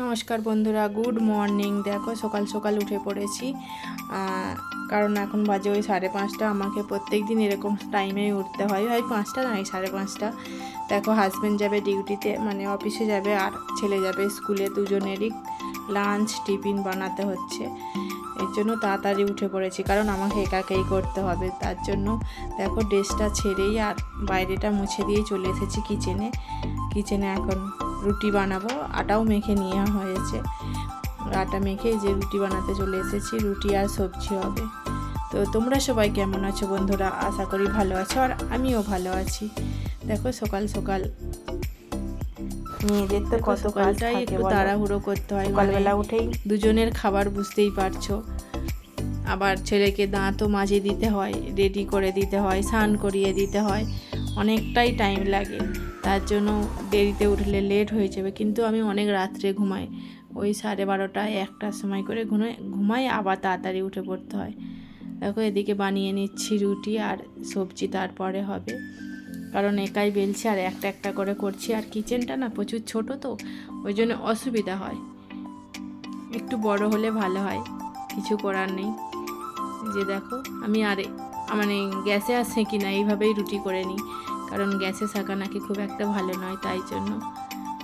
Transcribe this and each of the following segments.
নমস্কার বন্ধুরা, good morning. দেখো, সকাল সকাল উঠে পড়েছি। কারণ এখন বাজে ওই সাড়ে পাঁচটা। আমাকে প্রত্যেক দিন এরকম টাইমে উঠতে হয়। ওই পাঁচটা? নয় সাড়ে পাঁচটা। দেখো হাজব্যান্ড যাবে ডিউটিতে মানে অফিসে যাবে আর ছেলে যাবে স্কুলে দুজনেরই। লাঞ্চ টিফিন বানাতে হচ্ছে। এর জন্য তাড়াতাড়ি উঠে পড়েছি, কারণ আমাকে একাকেই করতে হবে। তার জন্য দেখো ড্রেসটা ছেড়েই আর বাইরেটা মুছে দিয়ে চলে এসেছি কিচেনে কিচেনে এখন রুটি বানাবো আটাও মেখে নেওয়া হয়েছে। আটা মেখে যে রুটি বানাতে চলে এসেছি রুটি আর সবজি হবে। তো তোমরা সবাই কেমন আছো বন্ধুরা? আশা করি ভালো আছো আর আমিও ভালো আছি। দেখো সকাল সকাল। মেয়েদের তো কত একটু তাড়াহুড়ো করতে হয় মানে সকালবেলা উঠেই। দুজনের খাবার বুঝতেই পারছ। আবার ছেলেকে দাঁতও মাজিয়ে দিতে হয় রেডি করে দিতে হয় স্নান করিয়ে দিতে হয়। অনেকটাই টাইম লাগে। তার জন্য দেরিতে উঠলে লেট হয়ে যাবে। কিন্তু আমি অনেক রাত্রে ঘুমাই। ওই সাড়ে বারোটায় একটার সময় করে ঘুমাই ঘুমাই, আবার তাড়াতাড়ি উঠে পড়তে হয়। দেখো, এদিকে বানিয়ে নিচ্ছি রুটি আর সবজি, তারপরে হবে। কারণ একাই বেলছি আর একটা একটা করে করছি। আর কিচেনটা না প্রচুর ছোট তো, ওই জন্য অসুবিধা হয়। একটু বড় হলে ভালো হয়, কিছু করার নেই। যে দেখো, আমি আরে মানে গ্যাসে আর সেঁকি না এইভাবেই রুটি করে নিই। কারণ গ্যাসে শাঁকা নাকি খুব একটা ভালো নয়, তাই জন্য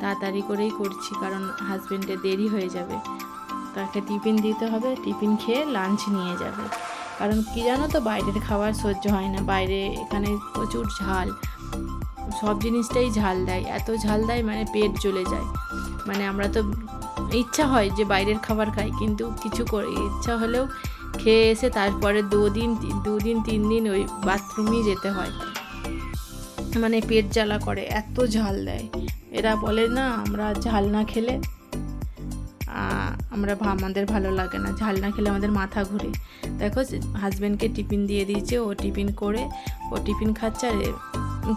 তাড়াতাড়ি করেই করছি, কারণ হাজবেন্ডের দেরি হয়ে যাবে। তাকে টিফিন দিতে হবে, টিফিন খেয়ে লাঞ্চ নিয়ে যাবে। কারণ কি জানো তো, বাইরের খাবার সহ্য হয় না। বাইরে এখানে প্রচুর ঝাল, সব জিনিসটাই ঝাল দেয়। এত ঝাল দেয় মানে পেট জ্বলে যায়। মানে আমরা তো ইচ্ছা হয় যে বাইরের খাবার খাই, কিন্তু কিছু করে, ইচ্ছা হলেও খেয়ে এসে তারপরে দুদিন দুদিন তিন দিন ওই বাথরুমেই যেতে হয়। মানে পেট জ্বালা করে, এত ঝাল দেয়। এরা বলে, না, আমরা ঝাল না খেলে আমরা আমাদের ভালো লাগে না। ঝাল না খেলে আমাদের মাথা ঘুরে। দেখো হাজব্যান্ডকে টিফিন দিয়ে দিয়েছে, ও টিফিন করে, ও টিফিন খাচ্ছে আর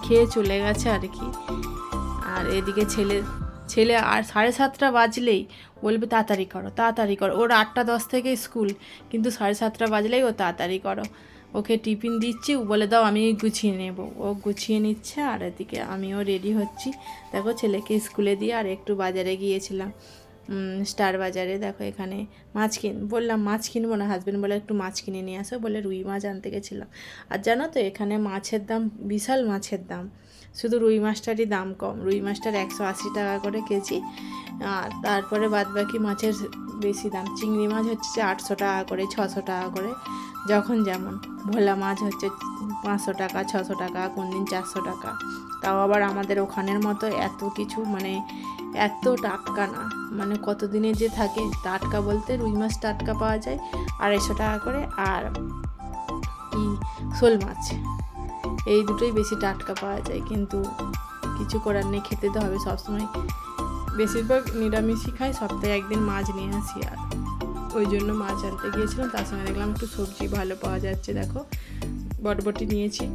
খেয়ে চলে গেছে আর কি। আর এদিকে ছেলে ছেলে আর সাড়ে সাতটা বাজলেই বলবে, তাড়াতাড়ি করো তাড়াতাড়ি করো। ওর আটটা দশ থেকে স্কুল, কিন্তু সাড়ে সাতটা বাজলেই ও তাড়াতাড়ি করো। ওকে টিফিন দিচ্ছি, ও বলে, দাও, আমি গুছিয়ে নেব। ও গুছিয়ে নিচ্ছে, আর এদিকে আমিও রেডি হচ্ছি। দেখো, ছেলেকে স্কুলে দিয়ে আর একটু বাজারে গিয়েছিলাম। স্টার বাজারে, দেখো, এখানে মাছ কিন, বললাম, মাছ কিনবো না হাজবেন্ড বলে, একটু মাছ কিনে নিয়ে আসো। বলে, রুই মাছ আনতে গেছিলাম। আর জানো তো, এখানে মাছের দাম, বিশাল মাছের দাম। শুধু রুই মাছটারই দাম কম। রুই মাছটার একশো আশি টাকা করে কেজি। আর তারপরে বাদ বাকি মাছের বেশি দাম। চিংড়ি মাছ হচ্ছে আটশো টাকা করে, ছশো টাকা করে, যখন যেমন। ভোলা মাছ হচ্ছে পাঁচশো টাকা, ছশো টাকা কোন দিন চারশো টাকা। তাও আবার আমাদের ওখানের মতো এত কিছু মানে এত টাটকা না। মানে কত দিনের যে থাকে, টাটকা বলতে রুই মাছ টাটকা পাওয়া যায়, আড়াইশো টাকা করে, আর কি শোল মাছ। এই দুটোই বেশি টাটকা পাওয়া যায়, কিন্তু কিছু করার নেই, খেতে তো হবে সবসময়। বেশিরভাগ নিরামিষই খাই, সপ্তাহে একদিন মাছ নিয়ে আসি আর। ওই জন্য মাছ আনতে গিয়েছিলাম, তার সঙ্গে দেখলাম একটু সবজি ভালো পাওয়া যাচ্ছে, দেখো। বটবটি নিয়েছি,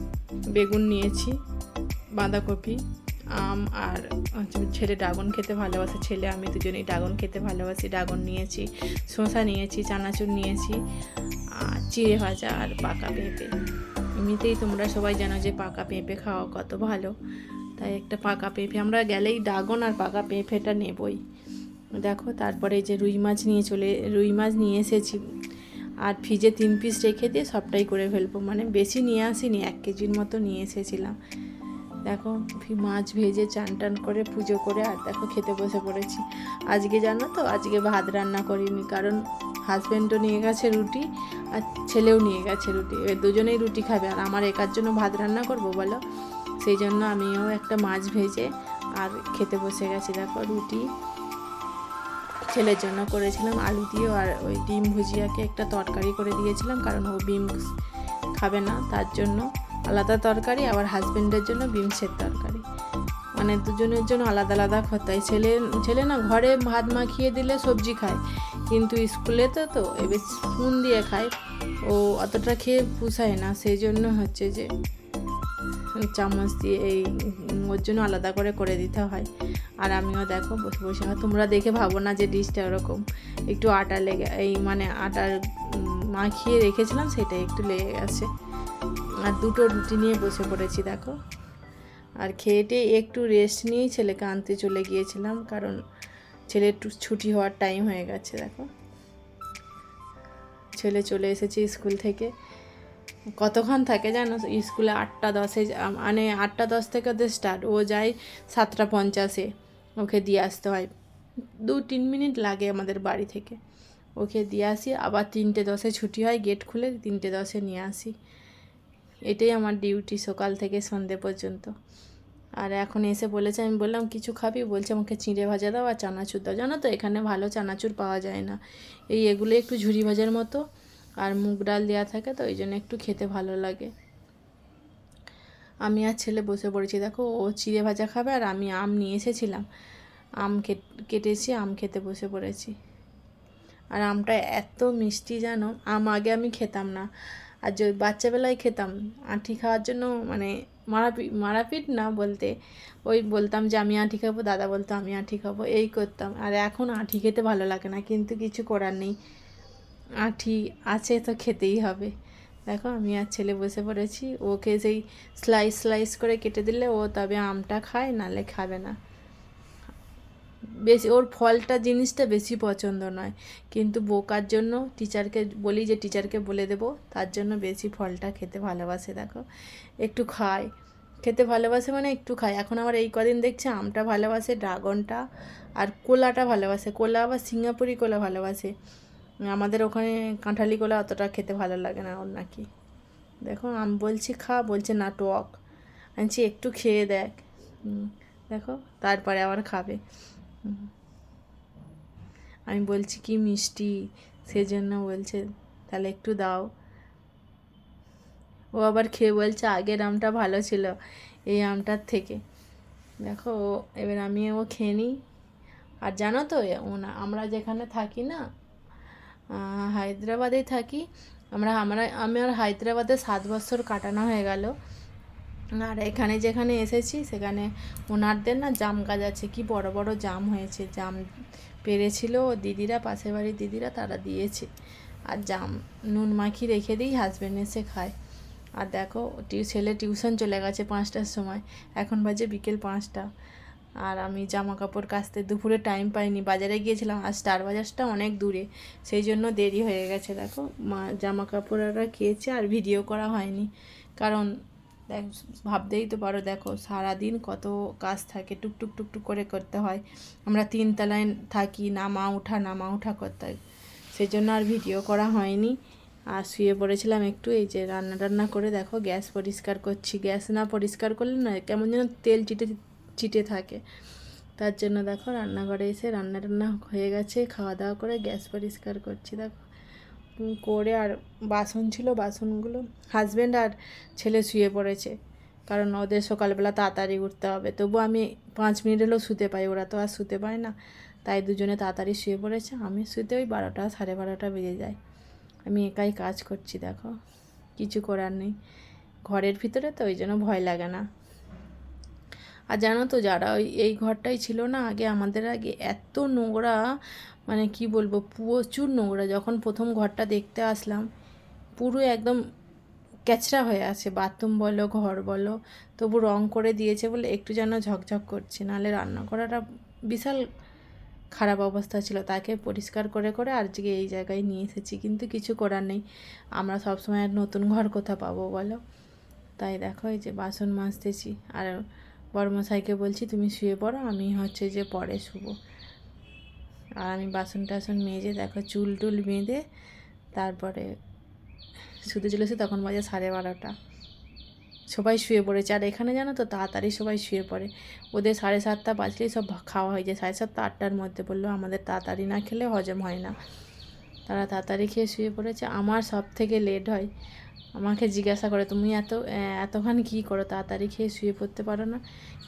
বেগুন নিয়েছি, বাঁধাকপি, আম আর ছেলে ড্রাগন খেতে ভালোবাসে, ছেলে আমি দুজনেই ড্রাগন খেতে ভালোবাসি, ড্রাগন নিয়েছি, শসা নিয়েছি, চানাচুর নিয়েছি, আর চিড়ে ভাজা আর পাকা পেঁপে। এমনিতেই তোমরা সবাই জানো যে পাকা পেঁপে খাওয়া কত ভালো। তাই একটা পাকা পেঁপে। আমরা গেলেই ডাগন আর পাকা পেঁপেটা নেবই। দেখো, তারপরে যে রুই মাছ নিয়ে চলে, রুই মাছ নিয়ে এসেছি। আর ফ্রিজে তিন পিস রেখে দিয়ে সবটাই করে ফেলব। মানে বেশি নিয়ে আসিনি, এক কেজির মতো নিয়ে এসেছিলাম। দেখো মাছ ভেজে চান টান করে পুজো করে আর দেখো খেতে বসে পড়েছি। আজকে জানো তো, আজকে ভাত রান্না করিনি। কারণ হাজব্যান্ডও নিয়ে গেছে রুটি আর ছেলেও নিয়ে গেছে রুটি। এবার দুজনেই রুটি খাবে। আর আমার একার জন্য ভাত রান্না করব বলো? সেই জন্য আমিও একটা মাছ ভেজে আর খেতে বসে গেছি। দেখো রুটি ছেলের জন্য করেছিলাম, আলু দিয়ে আর ওই ডিম ভুজিয়াকে একটা তরকারি করে দিয়েছিলাম, কারণ ও বিম খাবে না, তার জন্য আলাদা তরকারি, আবার হাজবেন্ডের জন্য বিমসের তরকারি। মানে দুজনের জন্য আলাদা আলাদা হয় ছেলে ছেলে না ঘরে ভাত মাখিয়ে দিলে সবজি খায়, কিন্তু স্কুলেতে তো এবার স্পুন দিয়ে খায়, ও অতটা খেয়ে পুষায় না, সেই জন্য হচ্ছে যে চামচ দিয়ে এই ওর জন্য আলাদা করে করে দিতে হয়। আর আমিও দেখো বসে বসে, আর তোমরা দেখে ভাবো না যে ডিশটা ওরকম। একটু আটা লেগে, এই মানে আটার মাখিয়ে রেখেছিলাম সেটা একটু লেগে গেছে। আর দুটো রুটি নিয়ে বসে পড়েছি, দেখো। আর খেয়ে টেয়ে একটু রেস্ট নিয়েই ছেলেকে আনতে চলে গিয়েছিলাম, কারণ ছেলে একটু ছুটি হওয়ার টাইম হয়ে গেছে, দেখো। ছেলে চলে এসেছে স্কুল থেকে। কতক্ষণ থাকে জানো? স্কুলে আটটা দশে মানে আটটা দশ থেকে ওদের স্টার্ট ও যায় সাতটা পঞ্চাশে। ওকে দিয়ে আসতে হয়। দু তিন মিনিট লাগে আমাদের বাড়ি থেকে। ওকে দিয়ে আসি। আবার তিনটে দশে ছুটি হয় গেট খুলে তিনটে দশে নিয়ে আসি। এটাই আমার ডিউটি সকাল থেকে সন্ধে পর্যন্ত। আর এখন এসে বলেছে, আমি বললাম, কিছু খাবি? বলছে, আমাকে চিঁড়ে ভাজা দাও আর চানাচুর দাও। জানো তো, এখানে ভালো চানাচুর পাওয়া যায় না। এই এগুলো একটু ঝুড়ি ভাজার মতো। আর মুগ ডাল দেওয়া থাকে তো ওই জন্য একটু খেতে ভালো লাগে। আমি আর ছেলে বসে পড়েছি, দেখো ও চিড়ে ভাজা খাবে আর আমি আম নিয়ে এসেছিলাম। আম কেট- কেটেছি, আম খেতে বসে পড়েছি। আর আমটা এত মিষ্টি জানো, আম আগে আমি খেতাম না। আর যে বাচ্চাবেলায় খেতাম আঁটি খাওয়ার জন্য মানে মারাপিট মারাপিট না বলতে, ওই বলতাম যে আমি আঁটি খাব, দাদা বলতো আমি আঁটি খাব, এই করতাম। আর এখন আঁটি খেতে ভালো লাগে না, কিন্তু কিছু করার নেই। আঁটি আছে তো খেতেই হবে। দেখো, আমি আর ছেলে বসে পড়েছি। ওকে সেই স্লাইস স্লাইস করে কেটে দিলে ও তবে আমটা খায়, নালে খাবে না। বেশি, ওর ফলটা জিনিসটা বেশি পছন্দ নয়। কিন্তু বোকার জন্য টিচারকে বলি যে টিচারকে বলে দেবো, তার জন্য বেশি ফলটা খেতে ভালোবাসে, দেখো। একটু খায়। খেতে ভালোবাসে মানে একটু খায়। এখন আবার এই কদিন দেখছি আমটা ভালোবাসে, ড্রাগনটা আর কোলাটা ভালোবাসে। কোলা আবার সিঙ্গাপুরি কোলা ভালোবাসে। আমাদের ওখানে কাঁঠালি কলা অতটা খেতে ভালো লাগে না ওর নাকি। দেখো, আমি বলছি খা, বলছে না, টক। বলছি একটু খেয়ে দেখ। দেখো, তারপরে আবার খাবে। আমি বলছি কি মিষ্টি, সেজন্য বলছে, তাহলে একটু দাও। ও আবার খেয়ে বলছে, আগের আমটা ভালো ছিল এই আমটার থেকে। দেখো, ও- এবার আমি ও খেয়ে নিই। আর জানো তো এ- ওনা আমরা যেখানে থাকি না হায়দ্রাবাদে থাকি। আমরা আমরা আমার হায়দ্রাবাদে সাত বছর কাটানো হয়ে গেল। আর এখানে যেখানে এসেছি, সেখানে ওনারদের না জাম গাছ আছে। কি বড় বড় জাম হয়েছে। জাম পেরেছিল দিদিরা, পাশের বাড়ির দিদিরা, তারা দিয়েছে। আর জাম নুন মাখি রেখে দিই হাজব্যান্ড এসে খায়। আর দেখো টিউ ছেলে টিউশন চলে গেছে পাঁচটার সময়। এখন বাজে বিকেল পাঁচটা। আর আমি জামা কাপড় কাচতে দুপুরে টাইম পাইনি। বাজারে গিয়েছিলাম, আর স্টার বাজারটা অনেক দূরে। সেই জন্য দেরি হয়ে গেছে, দেখো। মা জামা কাপড় ওরা খেয়েছে আর ভিডিও করা হয়নি। কারণ, দেখ, ভাবতেই তো পারো, দেখো, সারাদিন কত কাজ থাকে টুকটুক টুকটুক করে করতে হয়। আমরা তিন তলায় থাকি, নামা উঠা নামা উঠা করতে হয়। সেই জন্য আর ভিডিও করা হয়নি। আর শুয়ে পড়েছিলাম একটু, এই যে রান্না টান্না করে, দেখো, গ্যাস পরিষ্কার করছি। গ্যাস না পরিষ্কার করলে না, কেমন যেন তেল চিটে চিটে থাকে। তার জন্য দেখো রান্নাঘরে এসে রান্না টান্না হয়ে গেছে, খাওয়া দাওয়া করে গ্যাস পরিষ্কার করছি, দেখো। করে আর বাসন ছিল, বাসনগুলো হাজব্যান্ড আর ছেলে শুয়ে পড়েছে, কারণ ওদের সকালবেলা তাড়াতাড়ি উঠতে হবে। তবু আমি পাঁচ মিনিট হলেও শুতে পাই, ওরা তো আর শুতে পায় না। তাই দুজনে তাড়াতাড়ি শুয়ে পড়েছে, আমি শুতে ওই বারোটা সাড়ে বারোটা বেজে যায়। আমি একাই কাজ করছি, দেখো। কিছু করার নেই। ঘরের ভিতরে তো ওই জন্য ভয় লাগে না। আর জানো তো যারা ওই, এই ঘরটাই ছিল না, আগে আমাদের আগে এত নোংরা মানে কি বলব, প্রচুর নোংরা। যখন প্রথম ঘরটা দেখতে আসলাম, পুরো একদম ক্যাচরা হয়ে আছে। বাথরুম বলো, ঘর বলো, তবু রং করে দিয়েছে বলে একটু যেন ঝকঝক করছে। নাহলে রান্না করাটা বিশাল খারাপ অবস্থা ছিল। তাকে পরিষ্কার করে করে আজকে এই জায়গায় নিয়ে এসেছি, কিন্তু কিছু করার নেই। আমরা সবসময় নতুন ঘর কোথা পাবো বলো? তাই দেখো, এই যে বাসন মাজতেছি। আর বড়মশাইকে বলছি, তুমি শুয়ে পড়ো, আমি হচ্ছে যে পরে শুবো। আর আমি বাসন টাসন মেজে, দেখো চুল টুল বেঁধে, তারপরে শুতে চলেছে তখন বাজে সাড়ে বারোটা। সবাই শুয়ে পড়েছে। আর এখানে জানো তো, তাড়াতাড়ি সবাই শুয়ে পড়ে। ওদের সাড়ে সাতটা বাজলেই সব খাওয়া হয়ে যায়। সাড়ে সাতটা, আটটার মধ্যে বলল, আমাদের তাড়াতাড়ি না খেলে হজম হয় না। তারা তাড়াতাড়ি খেয়ে শুয়ে পড়েছে। আমার সব থেকে লেট হয়। আমাকে জিজ্ঞাসা করে, তুমি এত এতক্ষণ কী করো? তাড়াতাড়ি খেয়ে শুয়ে পড়তে পারো না?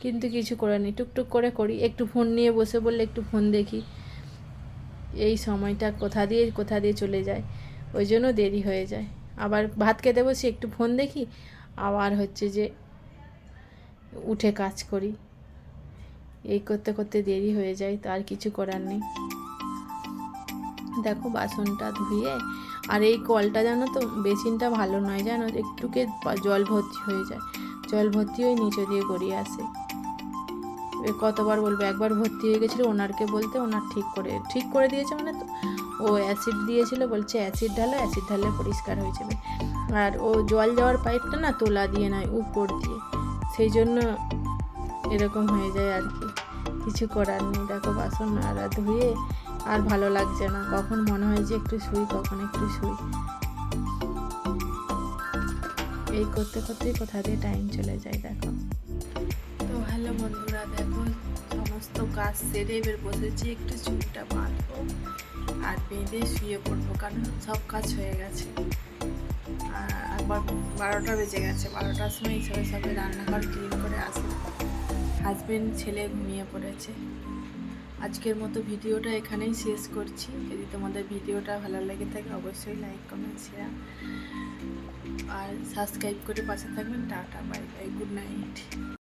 কিন্তু কিছু করে নি। টুকটুক করে করি। একটু ফোন নিয়ে বসে বললে একটু ফোন দেখি। এই সময়টা কোথা দিয়ে কোথা দিয়ে চলে যায়? ওই জন্য দেরি হয়ে যায়। আবার ভাত খেতে বসি একটু ফোন দেখি। আবার হচ্ছে যে উঠে কাজ করি। এই করতে করতে দেরি হয়ে যায়। তো আর কিছু করার নেই। দেখো বাসনটা ধুয়ে, আর এই কলটা জানো তো, বেসিনটা ভালো নয়, জানো? একটুকে জল ভর্তি হয়ে যায়। জল ভর্তি হয়ে নিচে দিয়ে গড়িয়ে আসে। কতবার বলব? একবার ভর্তি হয়ে গেছিল, ওনারকে বলতে ওনার ঠিক করে ঠিক করে দিয়েছে মানে তো, ও অ্যাসিড দিয়েছিল, বলছে অ্যাসিড ঢালো, অ্যাসিড ঢালে পরিষ্কার হয়ে যাবে। আর ও জল যাওয়ার পাইপটা না তোলা দিয়ে নয়, উপর দিয়ে। সেই জন্য এরকম হয়ে যায় আর কি। কিছু করার নেই। দেখো বাসন আর ধুয়ে আর ভালো লাগছে না। কখন মনে হয় যে একটু শুই, কখন একটু শুই। এই করতে করতেই কোথা দিয়ে টাইম চলে যায়, দেখো। তো হ্যালো বন্ধুরা, দেখো সমস্ত কাজ সেরে এবার বসেছি একটু চুলটা বাঁধবো আর বেঁধে শুয়ে পড়ব, কারণ সব কাজ হয়ে গেছে। আর বারোটা বেজে গেছে, বারোটার সময় সবাই সবাই রান্নাঘর ক্লিন করে আসে হাজবেন্ড ছেলে ঘুমিয়ে পড়েছে। আজকের মতো ভিডিওটা এখানেই শেষ করছি। যদি তোমাদের ভিডিওটা ভালো লেগে থাকে, অবশ্যই লাইক কমেন্ট শেয়ার আর সাবস্ক্রাইব করে পাশে থাকবেন। Tata bye bye good night